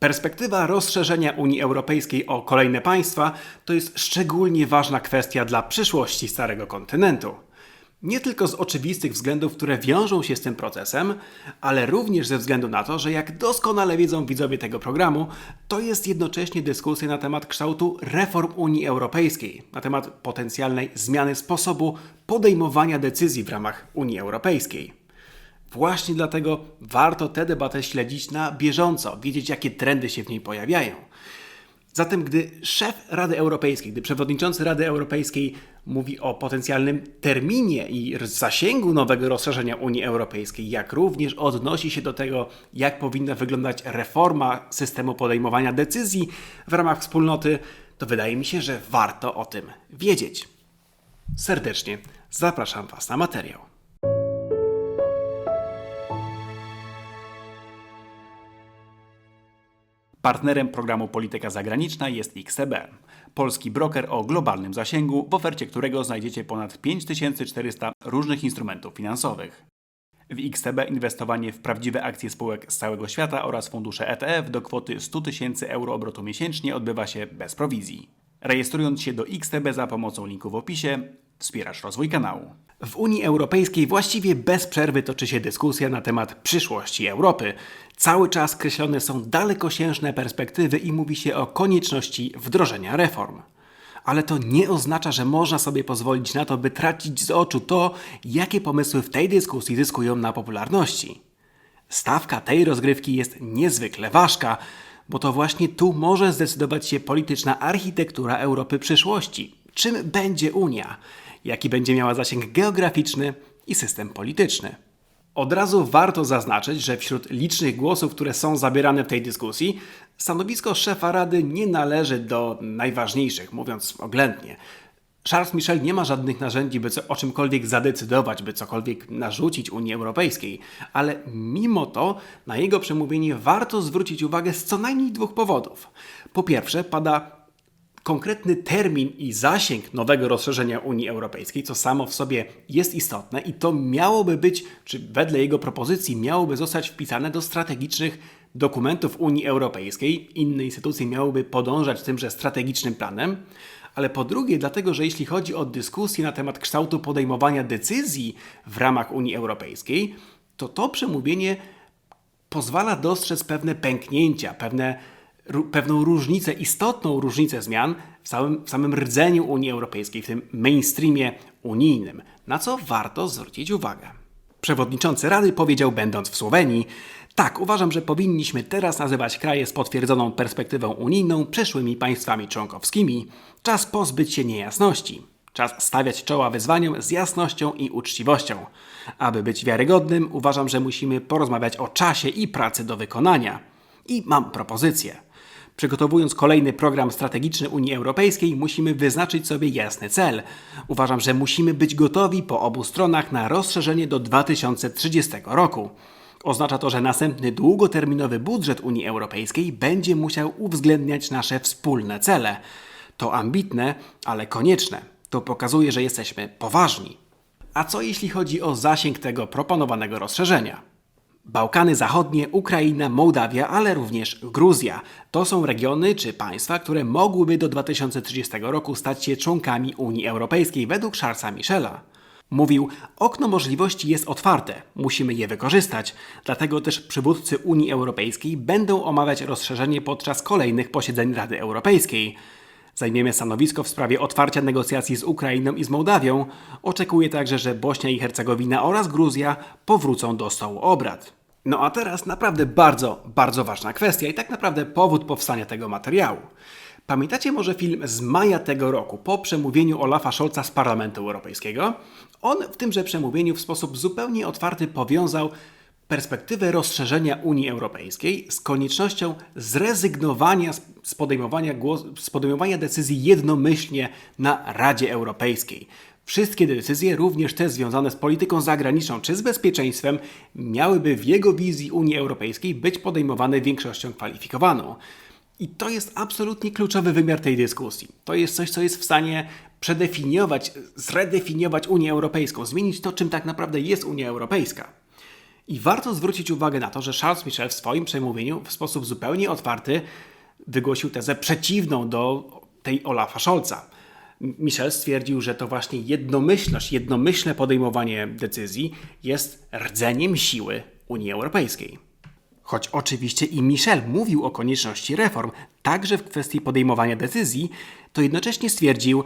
Perspektywa rozszerzenia Unii Europejskiej o kolejne państwa to jest szczególnie ważna kwestia dla przyszłości Starego Kontynentu. Nie tylko z oczywistych względów, które wiążą się z tym procesem, ale również ze względu na to, że jak doskonale wiedzą widzowie tego programu, to jest jednocześnie dyskusja na temat kształtu reform Unii Europejskiej, na temat potencjalnej zmiany sposobu podejmowania decyzji w ramach Unii Europejskiej. Właśnie dlatego warto tę debatę śledzić na bieżąco, wiedzieć jakie trendy się w niej pojawiają. Zatem, gdy szef Rady Europejskiej, gdy przewodniczący Rady Europejskiej mówi o potencjalnym terminie i zasięgu nowego rozszerzenia Unii Europejskiej, jak również odnosi się do tego, jak powinna wyglądać reforma systemu podejmowania decyzji w ramach wspólnoty, to wydaje mi się, że warto o tym wiedzieć. Serdecznie zapraszam Was na materiał. Partnerem programu Polityka Zagraniczna jest XTB, polski broker o globalnym zasięgu, w ofercie którego znajdziecie ponad 5400 różnych instrumentów finansowych. W XTB inwestowanie w prawdziwe akcje spółek z całego świata oraz fundusze ETF do kwoty 100 tysięcy euro obrotu miesięcznie odbywa się bez prowizji. Rejestrując się do XTB za pomocą linku w opisie, wspierasz rozwój kanału. W Unii Europejskiej właściwie bez przerwy toczy się dyskusja na temat przyszłości Europy. Cały czas kreślone są dalekosiężne perspektywy i mówi się o konieczności wdrożenia reform. Ale to nie oznacza, że można sobie pozwolić na to, by tracić z oczu to, jakie pomysły w tej dyskusji zyskują na popularności. Stawka tej rozgrywki jest niezwykle ważka, bo to właśnie tu może zdecydować się polityczna architektura Europy przyszłości. Czym będzie Unia? Jaki będzie miała zasięg geograficzny i system polityczny? Od razu warto zaznaczyć, że wśród licznych głosów, które są zabierane w tej dyskusji, stanowisko szefa Rady nie należy do najważniejszych, mówiąc oględnie. Charles Michel nie ma żadnych narzędzi, by co, o czymkolwiek zadecydować, by cokolwiek narzucić Unii Europejskiej, ale mimo to na jego przemówienie warto zwrócić uwagę z co najmniej dwóch powodów. Po pierwsze, pada konkretny termin i zasięg nowego rozszerzenia Unii Europejskiej, co samo w sobie jest istotne i to miałoby być, czy wedle jego propozycji miałoby zostać wpisane do strategicznych dokumentów Unii Europejskiej. Inne instytucje miałyby podążać tymże strategicznym planem. Ale po drugie, dlatego, że jeśli chodzi o dyskusję na temat kształtu podejmowania decyzji w ramach Unii Europejskiej, to to przemówienie pozwala dostrzec pewne pęknięcia, pewne pewną różnicę, istotną różnicę zmian w, całym, w samym rdzeniu Unii Europejskiej, w tym mainstreamie unijnym, na co warto zwrócić uwagę. Przewodniczący Rady powiedział, będąc w Słowenii, tak, uważam, że powinniśmy teraz nazywać kraje z potwierdzoną perspektywą unijną przyszłymi państwami członkowskimi. Czas pozbyć się niejasności. Czas stawiać czoła wyzwaniom z jasnością i uczciwością. Aby być wiarygodnym, uważam, że musimy porozmawiać o czasie i pracy do wykonania. I mam propozycję. Przygotowując kolejny program strategiczny Unii Europejskiej, musimy wyznaczyć sobie jasny cel. Uważam, że musimy być gotowi po obu stronach na rozszerzenie do 2030 roku. Oznacza to, że następny długoterminowy budżet Unii Europejskiej będzie musiał uwzględniać nasze wspólne cele. To ambitne, ale konieczne. To pokazuje, że jesteśmy poważni. A co jeśli chodzi o zasięg tego proponowanego rozszerzenia? Bałkany Zachodnie, Ukraina, Mołdawia, ale również Gruzja. To są regiony czy państwa, które mogłyby do 2030 roku stać się członkami Unii Europejskiej według Charlesa Michela. Mówił, okno możliwości jest otwarte, musimy je wykorzystać, dlatego też przywódcy Unii Europejskiej będą omawiać rozszerzenie podczas kolejnych posiedzeń Rady Europejskiej. Zajmiemy stanowisko w sprawie otwarcia negocjacji z Ukrainą i z Mołdawią. Oczekuję także, że Bośnia i Hercegowina oraz Gruzja powrócą do stołu obrad. No a teraz naprawdę bardzo, bardzo ważna kwestia i tak naprawdę powód powstania tego materiału. Pamiętacie może film z maja tego roku, po przemówieniu Olafa Scholza z Parlamentu Europejskiego? On w tymże przemówieniu w sposób zupełnie otwarty powiązał perspektywę rozszerzenia Unii Europejskiej z koniecznością zrezygnowania z podejmowania, głos, z podejmowania decyzji jednomyślnie na Radzie Europejskiej. Wszystkie decyzje, również te związane z polityką zagraniczną czy z bezpieczeństwem, miałyby w jego wizji Unii Europejskiej być podejmowane większością kwalifikowaną. I to jest absolutnie kluczowy wymiar tej dyskusji. To jest coś, co jest w stanie przedefiniować, zredefiniować Unię Europejską, zmienić to, czym tak naprawdę jest Unia Europejska. I warto zwrócić uwagę na to, że Charles Michel w swoim przemówieniu w sposób zupełnie otwarty wygłosił tezę przeciwną do tej Olafa Scholza. Michel stwierdził, że to właśnie jednomyślność, jednomyślne podejmowanie decyzji jest rdzeniem siły Unii Europejskiej. Choć oczywiście i Michel mówił o konieczności reform, także w kwestii podejmowania decyzji, to jednocześnie stwierdził,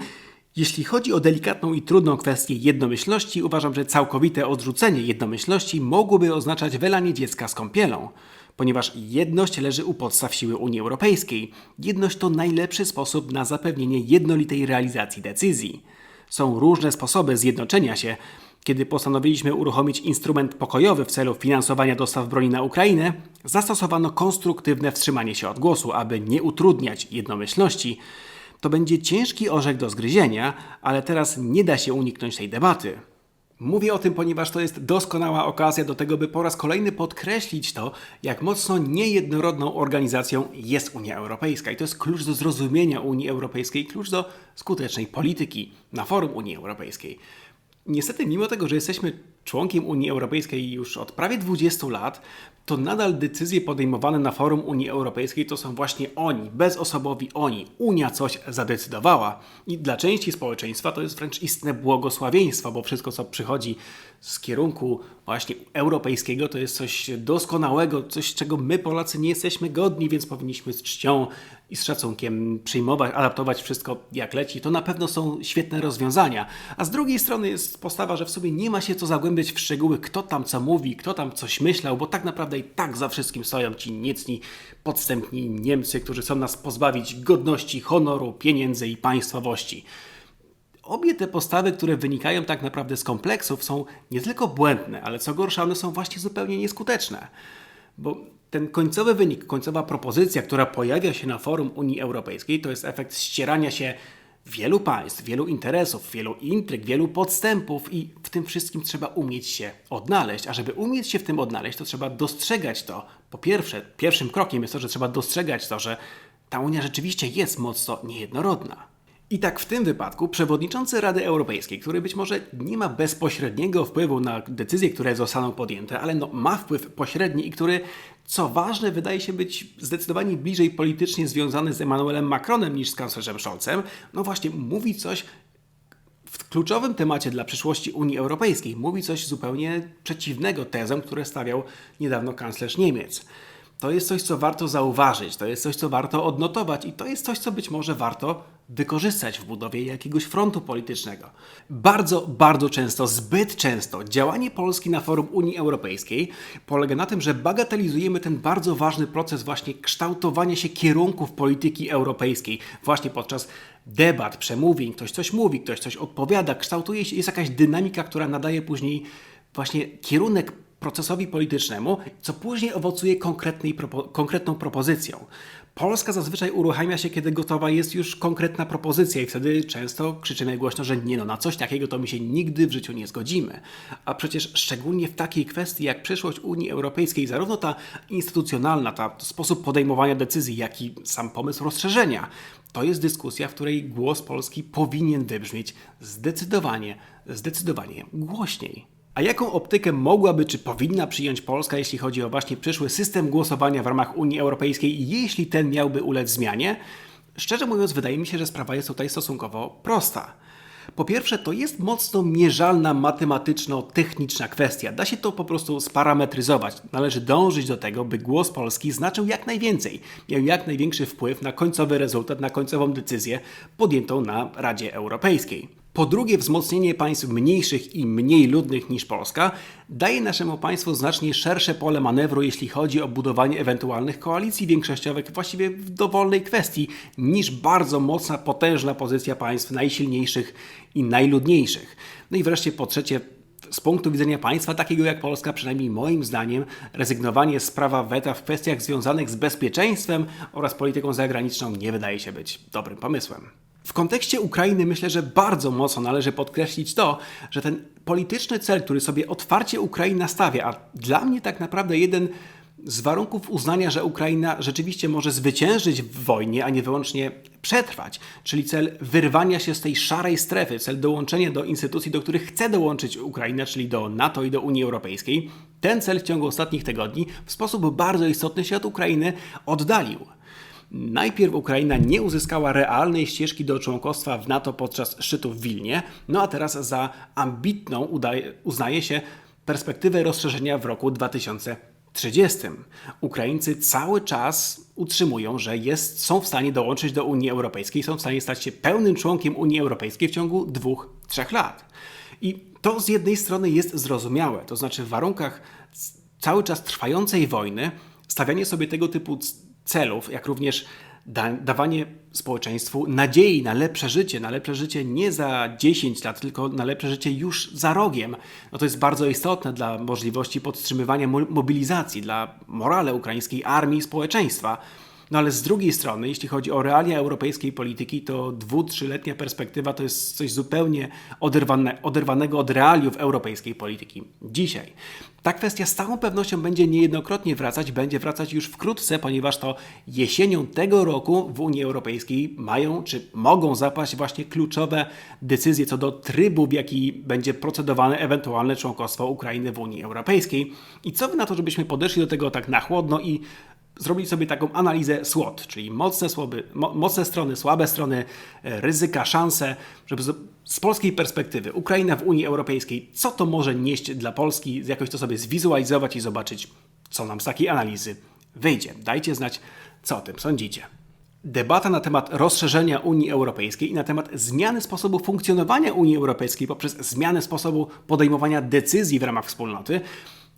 jeśli chodzi o delikatną i trudną kwestię jednomyślności, uważam, że całkowite odrzucenie jednomyślności mogłoby oznaczać wylanie dziecka z kąpielą, ponieważ jedność leży u podstaw siły Unii Europejskiej. Jedność to najlepszy sposób na zapewnienie jednolitej realizacji decyzji. Są różne sposoby zjednoczenia się. Kiedy postanowiliśmy uruchomić instrument pokojowy w celu finansowania dostaw broni na Ukrainę, zastosowano konstruktywne wstrzymanie się od głosu, aby nie utrudniać jednomyślności. To będzie ciężki orzech do zgryzienia, ale teraz nie da się uniknąć tej debaty. Mówię o tym, ponieważ to jest doskonała okazja do tego, by po raz kolejny podkreślić to, jak mocno niejednorodną organizacją jest Unia Europejska. I to jest klucz do zrozumienia Unii Europejskiej, klucz do skutecznej polityki na forum Unii Europejskiej. Niestety, mimo tego, że jesteśmy członkiem Unii Europejskiej już od prawie 20 lat, to nadal decyzje podejmowane na forum Unii Europejskiej to są właśnie oni, bezosobowi oni. Unia coś zadecydowała. I dla części społeczeństwa to jest wręcz istne błogosławieństwo, bo wszystko, co przychodzi z kierunku właśnie europejskiego, to jest coś doskonałego, coś, czego my Polacy nie jesteśmy godni, więc powinniśmy z czcią i z szacunkiem przyjmować, adaptować wszystko jak leci. To na pewno są świetne rozwiązania. A z drugiej strony jest postawa, że w sobie nie ma się co zagłębiać w szczegóły, kto tam co mówi, kto tam coś myślał, bo tak naprawdę i tak za wszystkim stoją ci niecni, podstępni Niemcy, którzy chcą nas pozbawić godności, honoru, pieniędzy i państwowości. Obie te postawy, które wynikają tak naprawdę z kompleksów, są nie tylko błędne, ale co gorsza, one są właśnie zupełnie nieskuteczne. Bo ten końcowy wynik, końcowa propozycja, która pojawia się na forum Unii Europejskiej, to jest efekt ścierania się wielu państw, wielu interesów, wielu intryg, wielu podstępów i w tym wszystkim trzeba umieć się odnaleźć. A żeby umieć się w tym odnaleźć, to trzeba dostrzegać to. Po pierwsze, pierwszym krokiem jest to, że trzeba dostrzegać to, że ta Unia rzeczywiście jest mocno niejednorodna. I tak w tym wypadku przewodniczący Rady Europejskiej, który być może nie ma bezpośredniego wpływu na decyzje, które zostaną podjęte, ale no, ma wpływ pośredni i który, co ważne, wydaje się być zdecydowanie bliżej politycznie związany z Emmanuelem Macronem niż z kanclerzem Scholzem, no właśnie mówi coś w kluczowym temacie dla przyszłości Unii Europejskiej. Mówi coś zupełnie przeciwnego tezom, które stawiał niedawno kanclerz Niemiec. To jest coś, co warto zauważyć, to jest coś, co warto odnotować i to jest coś, co być może warto wykorzystać w budowie jakiegoś frontu politycznego. Bardzo, bardzo często, zbyt często działanie Polski na forum Unii Europejskiej polega na tym, że bagatelizujemy ten bardzo ważny proces właśnie kształtowania się kierunków polityki europejskiej właśnie podczas debat, przemówień, ktoś coś mówi, ktoś coś odpowiada, kształtuje się, jest jakaś dynamika, która nadaje później właśnie kierunek procesowi politycznemu, co później owocuje konkretną propozycją. Polska zazwyczaj uruchamia się, kiedy gotowa jest już konkretna propozycja i wtedy często krzyczymy głośno, że nie no, na coś takiego to my się nigdy w życiu nie zgodzimy. A przecież szczególnie w takiej kwestii jak przyszłość Unii Europejskiej, zarówno ta instytucjonalna, ta sposób podejmowania decyzji, jak i sam pomysł rozszerzenia, to jest dyskusja, w której głos Polski powinien wybrzmieć zdecydowanie, zdecydowanie głośniej. A jaką optykę mogłaby czy powinna przyjąć Polska, jeśli chodzi o właśnie przyszły system głosowania w ramach Unii Europejskiej, jeśli ten miałby ulec zmianie? Szczerze mówiąc, wydaje mi się, że sprawa jest tutaj stosunkowo prosta. Po pierwsze, to jest mocno mierzalna matematyczno-techniczna kwestia. Da się to po prostu sparametryzować. Należy dążyć do tego, by głos Polski znaczył jak najwięcej, miał jak największy wpływ na końcowy rezultat, na końcową decyzję podjętą na Radzie Europejskiej. Po drugie, wzmocnienie państw mniejszych i mniej ludnych niż Polska daje naszemu państwu znacznie szersze pole manewru, jeśli chodzi o budowanie ewentualnych koalicji większościowych właściwie w dowolnej kwestii, niż bardzo mocna, potężna pozycja państw najsilniejszych i najludniejszych. No i wreszcie po trzecie, z punktu widzenia państwa takiego jak Polska, przynajmniej moim zdaniem, rezygnowanie z prawa weta w kwestiach związanych z bezpieczeństwem oraz polityką zagraniczną nie wydaje się być dobrym pomysłem. W kontekście Ukrainy myślę, że bardzo mocno należy podkreślić to, że ten polityczny cel, który sobie otwarcie Ukraina stawia, a dla mnie tak naprawdę jeden z warunków uznania, że Ukraina rzeczywiście może zwyciężyć w wojnie, a nie wyłącznie przetrwać, czyli cel wyrwania się z tej szarej strefy, cel dołączenia do instytucji, do których chce dołączyć Ukraina, czyli do NATO i do Unii Europejskiej, ten cel w ciągu ostatnich tygodni w sposób bardzo istotny się od Ukrainy oddalił. Najpierw Ukraina nie uzyskała realnej ścieżki do członkostwa w NATO podczas szczytu w Wilnie, no a teraz za ambitną uznaje się perspektywę rozszerzenia w roku 2030. Ukraińcy cały czas utrzymują, że jest, są w stanie dołączyć do Unii Europejskiej, są w stanie stać się pełnym członkiem Unii Europejskiej w ciągu dwóch, trzech lat. I to z jednej strony jest zrozumiałe, to znaczy w warunkach cały czas trwającej wojny stawianie sobie tego typu celów, jak również da, dawanie społeczeństwu nadziei na lepsze życie, na lepsze życie nie za 10 lat, tylko na lepsze życie już za rogiem. No to jest bardzo istotne dla możliwości podtrzymywania mobilizacji, dla morale ukraińskiej armii i społeczeństwa. No ale z drugiej strony, jeśli chodzi o realia europejskiej polityki, to dwu, trzyletnia perspektywa to jest coś zupełnie oderwane, oderwanego od realiów europejskiej polityki dzisiaj. Ta kwestia z całą pewnością będzie niejednokrotnie wracać, będzie wracać już wkrótce, ponieważ to jesienią tego roku w Unii Europejskiej mają czy mogą zapaść właśnie kluczowe decyzje co do trybu, w jaki będzie procedowane ewentualne członkostwo Ukrainy w Unii Europejskiej. I co wy na to, żebyśmy podeszli do tego tak na chłodno i zrobić sobie taką analizę SWOT, czyli mocne, słaby, mo, mocne strony, słabe strony, e, ryzyka, szanse, żeby z, z, polskiej perspektywy Ukraina w Unii Europejskiej, co to może nieść dla Polski, jakoś to sobie zwizualizować i zobaczyć, co nam z takiej analizy wyjdzie. Dajcie znać, co o tym sądzicie. Debata na temat rozszerzenia Unii Europejskiej i na temat zmiany sposobu funkcjonowania Unii Europejskiej poprzez zmianę sposobu podejmowania decyzji w ramach wspólnoty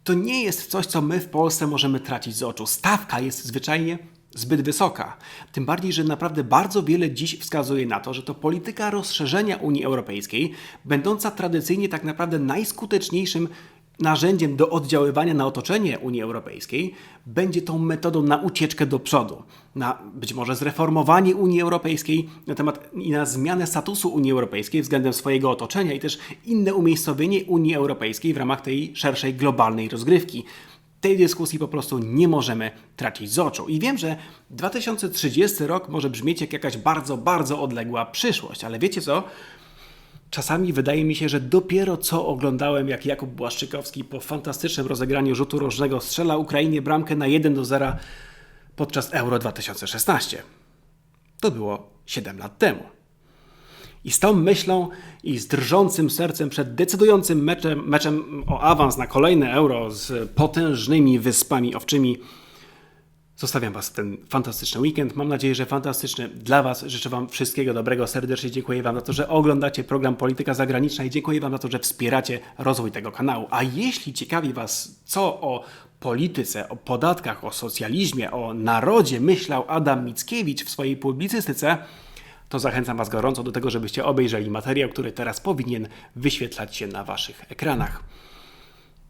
to nie jest coś, co my w Polsce możemy tracić z oczu. Stawka jest zwyczajnie zbyt wysoka. Tym bardziej, że naprawdę bardzo wiele dziś wskazuje na to, że to polityka rozszerzenia Unii Europejskiej, będąca tradycyjnie tak naprawdę najskuteczniejszym narzędziem do oddziaływania na otoczenie Unii Europejskiej, będzie tą metodą na ucieczkę do przodu, na być może zreformowanie Unii Europejskiej na temat i na zmianę statusu Unii Europejskiej względem swojego otoczenia i też inne umiejscowienie Unii Europejskiej w ramach tej szerszej globalnej rozgrywki. Tej dyskusji po prostu nie możemy tracić z oczu. I wiem, że 2030 rok może brzmieć jak jakaś bardzo, bardzo odległa przyszłość, ale wiecie co? Czasami wydaje mi się, że dopiero co oglądałem, jak Jakub Błaszczykowski po fantastycznym rozegraniu rzutu rożnego strzela Ukrainie bramkę na 1 do 0 podczas Euro 2016. To było 7 lat temu. I z tą myślą i z drżącym sercem przed decydującym meczem, meczem o awans na kolejne Euro z potężnymi wyspami owczymi Zostawiam Was w ten fantastyczny weekend. Mam nadzieję, że fantastyczny dla Was. Życzę Wam wszystkiego dobrego. Serdecznie dziękuję Wam za to, że oglądacie program Polityka Zagraniczna i dziękuję Wam za to, że wspieracie rozwój tego kanału. A jeśli ciekawi Was, co o polityce, o podatkach, o socjalizmie, o narodzie myślał Adam Mickiewicz w swojej publicystyce, to zachęcam Was gorąco do tego, żebyście obejrzeli materiał, który teraz powinien wyświetlać się na Waszych ekranach.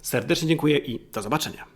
Serdecznie dziękuję i do zobaczenia.